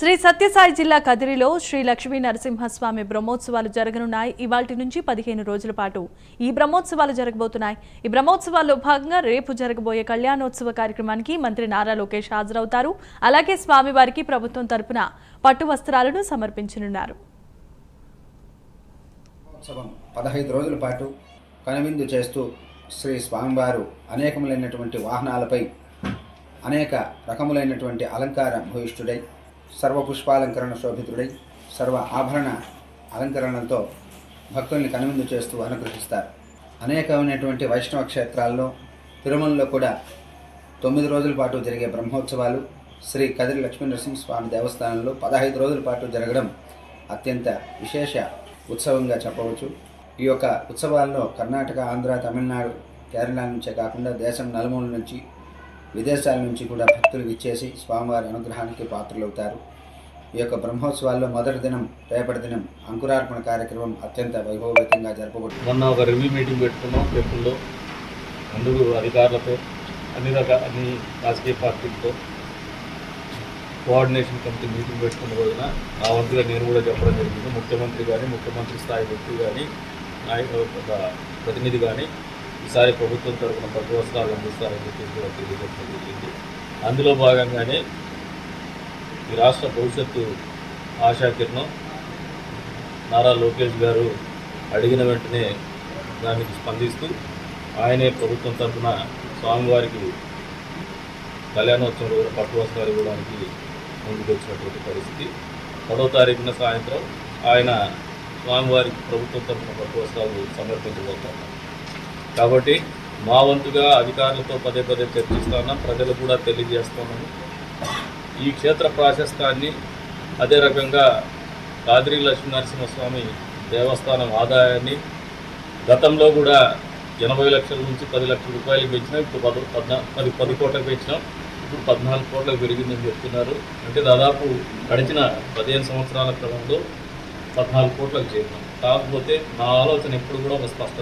శ్రీ సత్యసాయి జిల్లా కదిరిలో శ్రీ లక్ష్మీ నరసింహస్వామి బ్రహ్మోత్సవాలు జరగనున్నాయి. ఇవాటి నుంచి పదిహేను రోజుల పాటు ఈ బ్రహ్మోత్సవాలు జరగబోతున్నాయి. ఈ బ్రహ్మోత్సవాల్లో భాగంగా రేపు జరగబోయే కళ్యాణోత్సవ కార్యక్రమానికి మంత్రి నారా లోకేష్ హాజరవుతారు. అలాగే స్వామివారికి ప్రభుత్వం తరపున పట్టు వస్త్రాలను సమర్పించనున్నారు. పదహైదు రోజుల పాటు కనువిందు చేస్తూ శ్రీ స్వామివారు అనేకములైనటువంటి వాహనాలపై అనేక రకములైనటువంటి అలంకార భూయిష్ఠుడై సర్వ పుష్పాలంకరణ శోభితుడై సర్వ ఆభరణ అలంకరణలతో భక్తుల్ని కనువిందు చేస్తూ అనుగ్రహిస్తారు. అనేకమైనటువంటి వైష్ణవ క్షేత్రాల్లో తిరుమలలో కూడా తొమ్మిది రోజుల పాటు జరిగే బ్రహ్మోత్సవాలు శ్రీ కదిరి లక్ష్మీ నరసింహస్వామి దేవస్థానంలో పదహైదు రోజుల పాటు జరగడం అత్యంత విశేష ఉత్సవంగా చెప్పవచ్చు. ఈ యొక్క ఉత్సవాల్లో కర్ణాటక ఆంధ్ర తమిళనాడు కేరళ నుంచే కాకుండా దేశం నలుమూల నుంచి విదేశాల నుంచి కూడా భక్తులు విచ్చేసి స్వామివారి అనుగ్రహానికి పాత్రలవుతారు. ఈ యొక్క బ్రహ్మోత్సవాల్లో మొదటి దినం రేపటి దినం అంకురార్పణ కార్యక్రమం అత్యంత వైభవవేతంగా జరపబడుతుంది. మొన్న ఒక రివ్యూ మీటింగ్ పెట్టుకున్నాం టెంపుల్లో అందరూ అధికారులతో అన్ని రకాల అన్ని రాజకీయ పార్టీలతో కోఆర్డినేషన్ కమిటీ మీటింగ్ పెట్టుకున్న రోజున ఆ వంతుగా నేను కూడా చెప్పడం జరిగింది. ముఖ్యమంత్రి కానీ ముఖ్యమంత్రి స్థాయి వ్యక్తి కానీ నాయక ఒక ప్రతినిధి కానీ ఈసారి ప్రభుత్వం తరఫున పట్టు వస్త్రాలు అందిస్తారని చెప్పేసి కూడా తెలియజేయడం జరిగింది. అందులో భాగంగానే ఈ రాష్ట్ర భవిష్యత్తు ఆశాకిరణం నారా లోకేష్ గారు అడిగిన వెంటనే దానికి స్పందిస్తూ ఆయనే ప్రభుత్వం తరఫున స్వామివారికి కళ్యాణోత్సవం రోజున పట్టు వస్త్రాలు ఇవ్వడానికి ముందుకొచ్చినటువంటి పరిస్థితి. పదో తారీఖున సాయంత్రం ఆయన స్వామివారికి ప్రభుత్వం తరఫున పట్టు వస్త్రాలు సమర్పించబోతున్నారు. కాబట్టి మా వంతుగా అధికారులతో పదే పదే చర్చిస్తున్నాం ప్రజలు కూడా తెలియజేస్తున్నాము ఈ క్షేత్ర ప్రాశస్తాన్ని అదే రకంగా కాదిరి లక్ష్మీనరసింహస్వామి దేవస్థానం ఆదాయాన్ని గతంలో కూడా ఎనభై లక్షల నుంచి పది లక్షల రూపాయలు పెంచినాం. ఇప్పుడు పద పద్నా పది పది కోట్లకు పెంచినాం. ఇప్పుడు పద్నాలుగు కోట్లకు పెరిగిందని చెప్తున్నారు. అంటే దాదాపు గడిచిన పదిహేను సంవత్సరాల క్రమంలో పద్నాలుగు కోట్లకు చేరినాం. కాకపోతే నా ఆలోచన ఎప్పుడు కూడా ఒక స్పష్టత